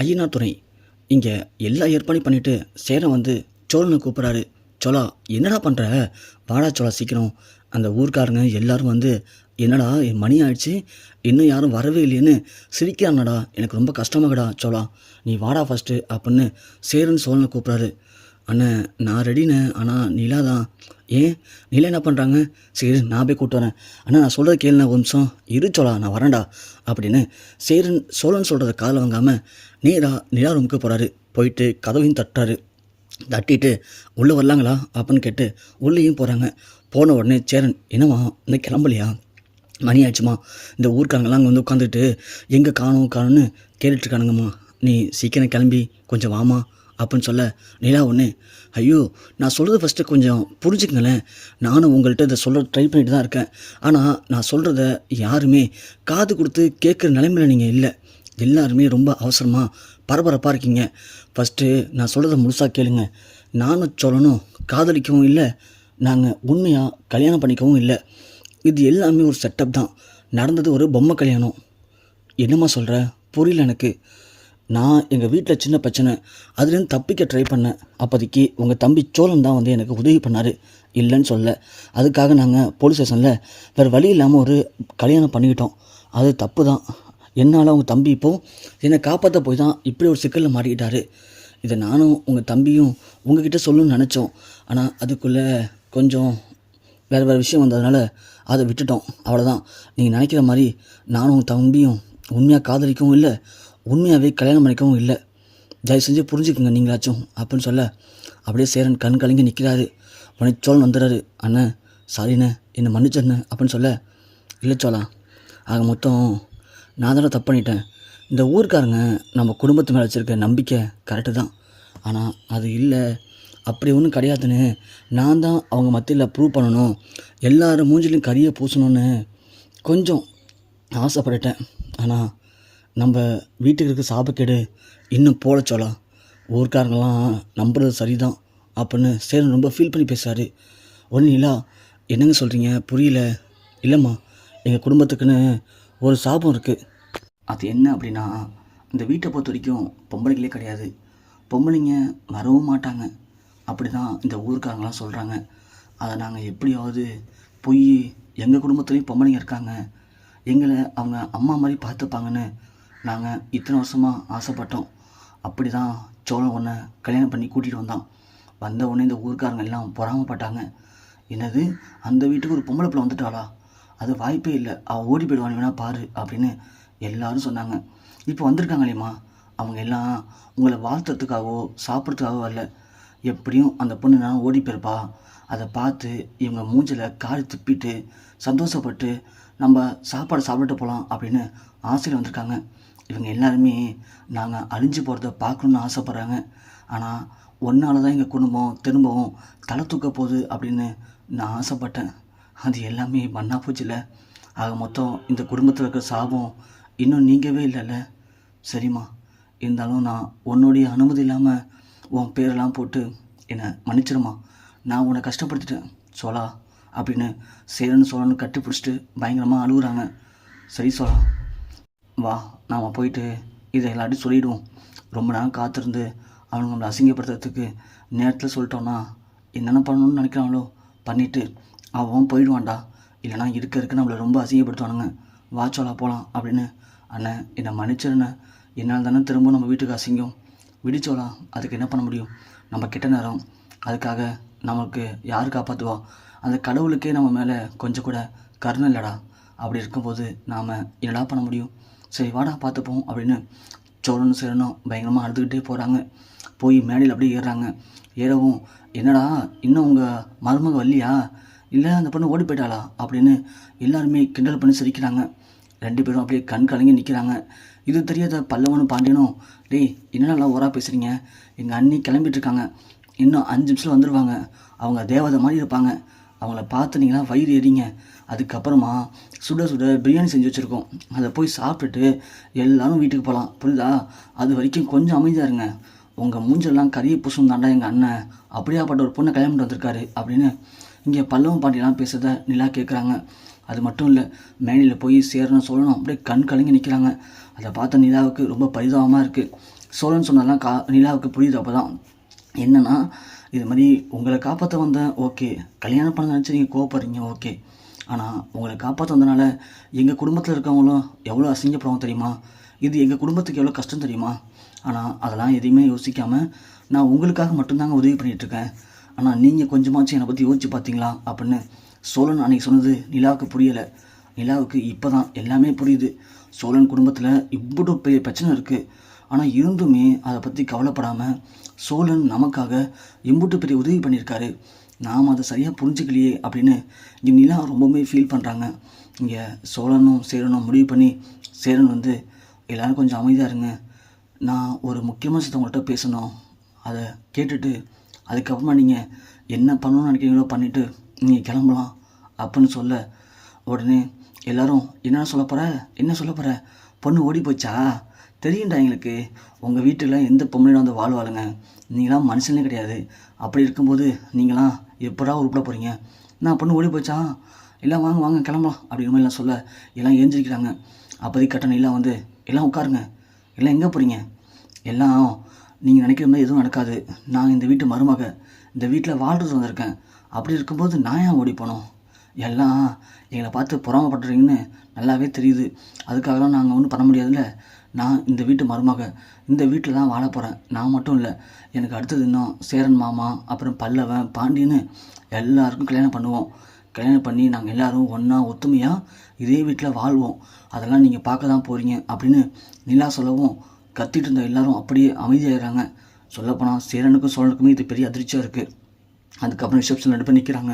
ஐயனார் இங்கே எல்லா ஏற்பாடையும் பண்ணிவிட்டு சேரன் வந்து சோழனை கூப்பிட்றாரு. சோழா என்னடா பண்ணுற வாடா சோழா சீக்கிரம். அந்த ஊர்க்காரங்க எல்லாரும் வந்து என்னடா என் மணி ஆயிடுச்சு. இன்னும் யாரும் வரவே இல்லையேன்னு சிரிக்கிறாங்கடா. எனக்கு ரொம்ப கஷ்டமாகடா சோழா. நீ வாடா ஃபஸ்ட்டு அப்படின்னு சேரன் சோழனை கூப்பிட்றாரு. அண்ணன் நான் ரெடிண்ணே ஆனால் நிலா தான். ஏன்? நிலா என்ன பண்ணுறாங்க சரி நான் போய் கூப்பிட்டு வரேன். அண்ணா நான் சொல்கிறத கேளுண்ணா ஒரு நிமிஷம். இரு சொல்லா நான் வரேன்டா அப்படின்னு சேரன் சோழன் சொல்கிறத காதில் வாங்காமல் நேராக நிலா ரூமுக்கு போகிறாரு போயிட்டு கதவையும் தட்டுறாரு. தட்டிட்டு உள்ளே வரலாங்களா? அப்படின்னு கேட்டு உள்ளேயும் போகிறாங்க போன உடனே சேரன் என்னம்மா இன்னும் கிளம்பலையா? மணி ஆச்சுமா இந்த ஊருக்காரங்களாம் அங்கே வந்து உட்காந்துட்டு எங்கே காணும் காணும்னு கேட்டுட்ருக்கானுங்கம்மா நீ சீக்கிரம் கிளம்பி கொஞ்சம் வாமா அப்படின்னு சொல்ல நிலா ஒன்று ஐயோ நான் சொல்கிறது ஃபஸ்ட்டு கொஞ்சம் புரிஞ்சுக்கங்களேன். நானும் உங்கள்கிட்ட இதை சொல்ல ட்ரை பண்ணிட்டு தான் இருக்கேன். ஆனால் நான் சொல்கிறத யாருமே காது கொடுத்து கேட்குற நிலைமையில் நீங்கள் இல்லை. எல்லாருமே ரொம்ப அவசரமாக பரபரப்பாக இருக்கீங்க. ஃபஸ்ட்டு நான் சொல்கிறத முழுசாக கேளுங்க. நானும் சொல்லணும் காதலிக்கவும் இல்லை. நாங்கள் உண்மையாக கல்யாணம் பண்ணிக்கவும் இல்லை. இது எல்லாமே ஒரு செட்டப் தான். நடந்தது ஒரு பொம்மை கல்யாணம். என்னம்மா சொல்கிற புரியல எனக்கு. நான் எங்கள் வீட்டில் சின்ன பிரச்சனை. அதுலேருந்து தப்பிக்க ட்ரை பண்ணேன். அப்போதைக்கு உங்கள் தம்பி சோழன் தான் வந்து எனக்கு உதவி பண்ணார். இல்லைன்னு சொல்ல. அதுக்காக நாங்கள் போலீஸ் ஸ்டேஷனில் வேறு வழி இல்லாமல் ஒரு கல்யாணம் பண்ணிக்கிட்டோம். அது தப்பு தான் என்னால் உங்கள் தம்பி இப்போது என்னை காப்பாற்ற போய் தான் இப்படி ஒரு சிக்கலில் மாட்டிக்கிட்டாரு. இதை நானும் உங்கள் தம்பியும் உங்ககிட்ட சொல்லணும்னு நினச்சோம். ஆனால் அதுக்குள்ளே கொஞ்சம் வேறு வேறு விஷயம் வந்ததுனால அதை விட்டுட்டோம். அவ்வளோதான் நீங்கள் நினைக்கிற மாதிரி நானும் உங்கள் தம்பியும் உண்மையாக காதலிக்கவும் இல்லை. உண்மையாகவே கல்யாணம் பண்ணிக்கவும் இல்லை. தயவு செஞ்சு புரிஞ்சுக்குங்க நீங்களாச்சும். அப்படின்னு சொல்ல அப்படியே சேரன் கண் கலங்கி நிற்கிறாரு உடனே சோழன் வந்துடுறாரு. அண்ணன் சாரிண்ணே என்னை மன்னிச்சண்ணே அப்படின்னு சொல்ல இல்லை சோழா ஆக மொத்தம் நான் தானே தப்பு பண்ணிட்டேன். இந்த ஊருக்காரங்க நம்ம குடும்பத்து மேலே வச்சுருக்க நம்பிக்கை கரெக்டு தான். ஆனால் அது இல்லை. அப்படி ஒன்றும் கிடையாதுன்னு நான் தான் அவங்க மத்தியில் ப்ரூவ் பண்ணணும். எல்லாரும் மூஞ்சிலையும் கரியை பூசணும்னு கொஞ்சம் ஆசைப்பட்டுட்டேன். ஆனால் நம்ம வீட்டுக்கு இருக்க சாபக்கேடு இன்னும் போல சொல்லலாம் ஊர்க்காரங்களாம் நம்புறது சரிதான் அப்படின்னு சேரன் ரொம்ப ஃபீல் பண்ணி பேசுகிறாரு ஒன்றும் இல்லை என்னங்க சொல்கிறீங்க புரியல. இல்லைம்மா எங்கள் குடும்பத்துக்குன்னு ஒரு சாபம் இருக்குது அது என்ன அப்படின்னா இந்த வீட்டை பொறுத்த வரைக்கும் பொம்பளைங்களே கிடையாது. பொம்பளைங்க வரவும் மாட்டாங்க. அப்படி தான் இந்த ஊருக்காரங்களாம் சொல்கிறாங்க அதை நாங்கள் எப்படியாவது போய் எங்கள் குடும்பத்துலேயும் பொம்பளைங்க இருக்காங்க எங்களை அவங்க அம்மா மாதிரி பார்த்துப்பாங்கன்னு நாங்கள் இத்தனை வருஷமாக ஆசைப்பட்டோம். அப்படி தான் சோழன் ஒன்றை கல்யாணம் பண்ணி கூட்டிகிட்டு வந்தான். வந்த உடனே இந்த ஊருக்காரங்க எல்லாம் பொறாமப்பட்டாங்க. என்னது? அந்த வீட்டுக்கு ஒரு பொம்பளை பிள்ளை வந்துட்டாளா? அது வாய்ப்பே இல்லை. அவள் ஓடி போயிடுவான் வேணா பாரு அப்படின்னு எல்லாரும் சொன்னாங்க. இப்போ வந்திருக்காங்களேம்மா அவங்க எல்லாம் உங்களை வாழ்த்துறதுக்காகவோ சாப்பிட்றதுக்காகவோ வரல எப்படியும் அந்த பொண்ணு நான் ஓடி போயிருப்பா. அதை பார்த்து இவங்க மூஞ்சில் காரி துப்பிட்டு சந்தோஷப்பட்டு நம்ம சாப்பாடு சாப்பிட்டு போகலாம் அப்படின்னு ஆசையில் வந்திருக்காங்க. இவங்க எல்லாருமே நாங்கள் அழிஞ்சு போகிறத பார்க்கணுன்னு ஆசைப்பட்றாங்க. ஆனால் ஒன்றால் தான் எங்கள் குடும்பம் திரும்பவும் தலை தூக்க போகுது அப்படின்னு நான் ஆசைப்பட்டேன். அது எல்லாமே மண்ணா போச்சுல. ஆக மொத்தம் இந்த குடும்பத்தில் இருக்கிற சாபம் இன்னும் நீங்கவே இல்லைல்ல சரிம்மா இருந்தாலும் நான் உன்னுடைய அனுமதி இல்லாமல் உன் பேரெல்லாம் போட்டு என்னை மன்னிச்சிடுமா நான் உன்னை கஷ்டப்படுத்திட்டேன். சோலா அப்படின்னு சேரன் சோழன்னு கட்டி பிடிச்சிட்டு பயங்கரமாக அழுகுறாங்க. சரி சோழா. வா நாம் போயிட்டு இதை எல்லாத்தையும் சொல்லிவிடுவோம் ரொம்ப நேரம் காத்திருந்து அவனுங்க நம்மளை அசிங்கப்படுத்துறதுக்கு நேரத்தில் சொல்லிட்டோன்னா என்னென்ன பண்ணணும்னு நினைக்கிறாங்களோ பண்ணிவிட்டு அவன் போயிடுவான்டா. இல்லைனா இருக்க இருக்க நம்மளை ரொம்ப அசிங்கப்படுத்துவானுங்க. வா சோலா போகலாம் அப்படின்னு அண்ணன் என்னை மன்னிச்சிருண்ணே என்னால் தானே திரும்ப நம்ம வீட்டுக்கு அசிங்கம். விடிச்சோலா அதுக்கு என்ன பண்ண முடியும்? நம்ம கிட்ட நேரம். அதுக்காக நமக்கு யார் காப்பாற்றுவா அந்த கடவுளுக்கே நம்ம மேலே கொஞ்சம் கூட கருணை இல்லைடா. அப்படி இருக்கும்போது நாம் என்னடா பண்ண முடியும்? சரி வாடா பார்த்துப்போம் அப்படின்னு சோழனும் சேரனும் பயங்கரமாக அழுதுகிட்டே போகிறாங்க போய் மேடையில் அப்படியே ஏறுறாங்க. ஏறவும் என்னடா இன்னும் உங்கள் மருமக வரலையா? இல்லை அந்த பொண்ணு ஓடி போயிட்டாளா? அப்படின்னு எல்லாருமே கிண்டல் பண்ணி சிரிக்கிறாங்க. ரெண்டு பேரும் அப்படியே கண் கலங்கி நிற்கிறாங்க இது தெரியாத பல்லவனும் பாண்டியனும்? டேய் என்னடா ஓராக பேசுகிறீங்க எங்கள் அண்ணி கிளம்பிட்டு இருக்காங்க. இன்னும் அஞ்சு நிமிஷத்தில் வந்துடுவாங்க அவங்க தேவதை மாதிரி இருப்பாங்க. அவங்கள பார்த்துனீங்கன்னா வயிறு எறிங்க அதுக்கப்புறமா சுட சுட பிரியாணி செஞ்சு வச்சுருக்கோம். அதை போய் சாப்பிட்டுட்டு எல்லாரும் வீட்டுக்கு போகலாம் புரியுதா? அது வரைக்கும் கொஞ்சம் அமைதியாக இருங்க. உங்கள் மூஞ்செல்லாம் கரிய பூசணும் தாண்டா எங்கள் அண்ணன். அப்படியாப்பட்ட ஒரு பொண்ணை கல்யாணம் வந்திருக்காரு அப்படின்னு இங்கே பல்லவம் பாட்டிலாம் பேசுகிறத நிலா கேட்குறாங்க அது மட்டும் இல்லை மேனியில் போய் சேரணும் சொல்லணும் அப்படியே கண் கலங்கி நிற்கிறாங்க அதை பார்த்த நிலாவுக்கு ரொம்ப பரிதாபமாக இருக்குது சோழன் சொன்னதெல்லாம் கா நிலாவுக்கு புரியுது அப்போ தான் என்னென்னா இது மாதிரி உங்களை காப்பாற்ற வந்தேன் ஓகே கல்யாணம் பண்ண நினச்சி நீங்கள் கோவப்படுறீங்க ஓகே ஆனால் உங்களை காப்பாற்ற வந்தனால எங்கள் குடும்பத்தில் இருக்கவங்களும் எவ்வளோ அசிங்கப்படுவோம் தெரியுமா? இது எங்கள் குடும்பத்துக்கு எவ்வளோ கஷ்டம் தெரியுமா? ஆனால் அதெல்லாம் எதையுமே யோசிக்காமல் நான் உங்களுக்காக மட்டும்தாங்க உதவி பண்ணிகிட்ருக்கேன் ஆனால் நீங்கள் கொஞ்சமாச்சும் என்னை பற்றி யோசிச்சு பார்த்தீங்களா அப்படின்னு சோழன் அன்னைக்கு சொன்னது நிலாவுக்கு புரியலை. நிலாவுக்கு இப்போ தான் எல்லாமே புரியுது. சோழன் குடும்பத்தில் இவ்வளோ பெரிய பிரச்சனை இருக்குது ஆனால் இருந்துமே அதை பற்றி கவலைப்படாமல் சோழன் நமக்காக எம்புட்டு பெரிய உதவி பண்ணியிருக்காரு. நாம் அதை சரியாக புரிஞ்சுக்கலையே அப்படின்னு இங்கே நிலா ரொம்பவுமே ஃபீல் பண்ணுறாங்க இங்கே சோழனும் சேரனும் முடிவு பண்ணி சேரன் வந்து எல்லோரும் கொஞ்சம் அமைதியாக இருங்க. நான் ஒரு முக்கியமான விஷயத்தை உங்கள்கிட்ட பேசணும். அதை கேட்டுட்டு அதுக்கப்புறமா நீங்கள் என்ன பண்ணணும்னு நினைக்கிறீங்களோ பண்ணிவிட்டு நீங்கள் கிளம்பலாம் அப்படின்னு சொல்ல உடனே எல்லாரும் என்ன சொல்ல போகிற என்ன சொல்ல போகிற பொண்ணு ஓடி போச்சா? தெரியும்டா எங்களுக்கு. உங்கள் வீட்டில் எந்த பொம்பளையும் வந்து வாழ்வாளுங்க? நீங்களாம் மனுஷனே கிடையாது. அப்படி இருக்கும்போது நீங்களாம் எப்படா உருப்பிட போகிறீங்க நான் பொண்ணு ஓடி போச்சா? எல்லாம் வாங்க வாங்க கிளம்பலாம். அப்படிங்கிற மாதிரி எல்லாம் சொல்ல எல்லாம் ஏஞ்சிருக்கிறாங்க. அப்போதைக்கு கட்டணம் எல்லாம் வந்து எல்லாம் உட்காருங்க. எல்லாம் எங்கே போகிறீங்க எல்லாம் நீங்கள் நினைக்கிற மாதிரி எதுவும் நடக்காது. நான் இந்த வீட்டு மருமக. இந்த வீட்டில் வாழ்றது வந்திருக்கேன். அப்படி இருக்கும்போது நான் ஏன் ஓடி போனோம் எல்லாம் எங்களை பார்த்து பொறாமப்படுறீங்கன்னு நல்லாவே தெரியுது. அதுக்காகலாம் நாங்கள் ஒன்றும் பண்ண முடியாதுல்ல. நான் இந்த வீட்டு மருமக. இந்த வீட்டில் தான் வாழ போகிறேன் நான் மட்டும் இல்லை. எனக்கு அடுத்தது இன்னும் சேரன் மாமா அப்புறம் பல்லவன் பாண்டியன்னு எல்லாருக்கும் கல்யாணம் பண்ணுவோம். கல்யாணம் பண்ணி நாங்கள் எல்லோரும் ஒன்றா ஒத்துமையாக இதே வீட்டில் வாழ்வோம். அதெல்லாம் நீங்கள் பார்க்க தான் போகிறீங்க அப்படின்னு நிலா சொல்லவும் கத்திட்டு இருந்த எல்லாரும் அப்படியே அமைதியாகிறாங்க சொல்லப்போனால் சேரனுக்கும் சோழனுக்குமே இது பெரிய அதிர்ச்சியாக இருக்குது அதுக்கப்புறம் ரிசப்ஷன் ரெண்டு பேர் நிற்கிறாங்க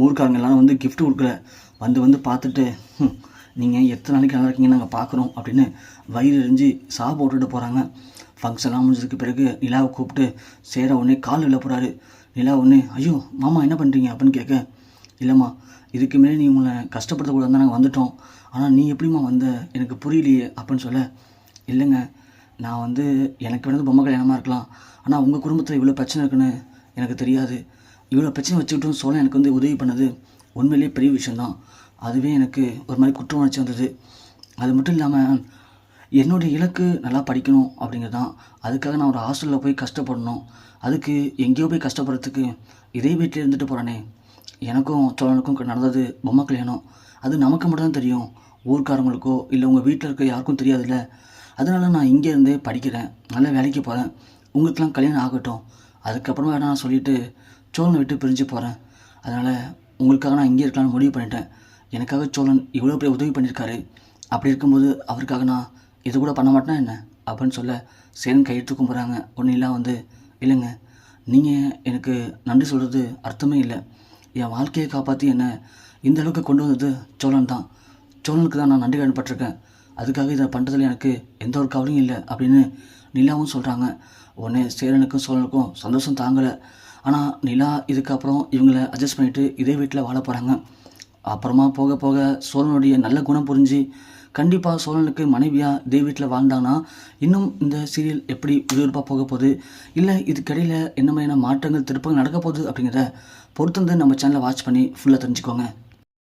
ஊருக்காரங்கெல்லாம் வந்து கிஃப்ட் கொடுக்கல. வந்து வந்து பார்த்துட்டு நீங்கள் எத்தனை நாளைக்கு நல்லா இருக்கீங்கன்னு நாங்கள் பார்க்குறோம் அப்படின்னு வயிறு எரிஞ்சு சா போட்டுட்டு போகிறாங்க ஃபங்க்ஷன்லாம் முடிஞ்சதுக்கு பிறகு நிலாவை கூப்பிட்டு சேர உடனே கால் விழ போகிறாரு நிலா உடனே ஐயோ மாமா என்ன பண்ணுறீங்க அப்படின்னு கேட்க இல்லைம்மா இதுக்கு மேலே நீ உங்களை கஷ்டப்படுத்தக்கூடாது தான் நாங்கள் வந்துட்டோம். ஆனால் நீ எப்படிம்மா வந்த? எனக்கு புரியலையே அப்படின்னு சொல்ல இல்லைங்க நான் வந்து எனக்கு வேணது பொம்மை கல்யாணமாக இருக்கலாம். ஆனால் உங்கள் குடும்பத்தில் இவ்வளோ பிரச்சனை இருக்குன்னு எனக்கு தெரியாது. இவ்வளோ பிரச்சனை வச்சுக்கிட்டும் சோழன் எனக்கு வந்து உதவி பண்ணது உண்மையிலேயே பெரிய விஷயந்தான் அதுவே எனக்கு ஒரு மாதிரி குற்ற உணர்ச்சி வந்தது. அது மட்டும் இல்லாமல் என்னுடைய இலக்கு நல்லா படிக்கணும் அப்படிங்கிறது தான் அதுக்காக நான் ஒரு ஹாஸ்டலில் போய் கஷ்டப்படணும். அதுக்கு எங்கேயோ போய் கஷ்டப்படுறதுக்கு இதே வீட்டில் இருந்துட்டு போகிறேனே எனக்கும் சோழனுக்கும் நடந்தது பொம்மை கல்யாணம். அது நமக்கு மட்டும் தான் தெரியும். ஊர்க்காரங்களுக்கோ இல்லை உங்கள் வீட்டில் இருக்க யாருக்கும் தெரியாதுல்ல. அதனால நான் இங்கே இருந்தே படிக்கிறேன். நல்லா வேலைக்கு போகிறேன் உங்களுக்கெல்லாம் கல்யாணம் ஆகட்டும். அதுக்கப்புறமா வேணா நான் சொல்லிவிட்டு சோழனை விட்டு பிரிஞ்சு போகிறேன் அதனால் உங்களுக்காக நான் இங்கே இருக்கலாம்னு முடிவு பண்ணிட்டேன். எனக்காக சோழன் இவ்வளோ பெரிய உதவி பண்ணியிருக்காரு. அப்படி இருக்கும்போது அவருக்காக நான் இது கூட பண்ண மாட்டேனா என்ன? அப்படின்னு சொல்ல சேரன் கையெழுத்து கும்புறாங்க ஒன்றும் இல்லை வந்து இல்லைங்க நீங்கள் எனக்கு நன்றி சொல்கிறது அர்த்தமே இல்லை. என் வாழ்க்கையை காப்பாற்றி என்னை இந்த அளவுக்கு கொண்டு வந்தது சோழன் தான். சோழனுக்கு தான் நான் நன்றி கடன்பட்டிருக்கேன் அதுக்காக இதை பண்ணுறதுல எனக்கு எந்த ஒரு கவலையும் இல்லை அப்படின்னு நிலாவும் சொல்கிறாங்க உடனே சேரனுக்கும் சோழனுக்கும் சந்தோஷம் தாங்கலை. ஆனால் நிலா இதுக்கப்புறம் இவங்களை அட்ஜஸ்ட் பண்ணிவிட்டு இதே வீட்டில் வாழ போகிறாங்க அப்புறமா போக போக சோழனுடைய நல்ல குணம் புரிஞ்சு கண்டிப்பாக சோழனுக்கு மனைவியாக இதே வீட்டில் வாழ்ந்தாங்கன்னா இன்னும் இந்த சீரியல் எப்படி விறுவிறுப்பாக போக போகுது இல்லை இதுக்கிடையில் என்ன மாதிரியான மாற்றங்கள் திருப்பங்கள் நடக்க போகுது அப்படிங்கிறத பொறுத்து வந்து நம்ம சேனலை வாட்ச் பண்ணி ஃபுல்லாக தெரிஞ்சுக்கோங்க.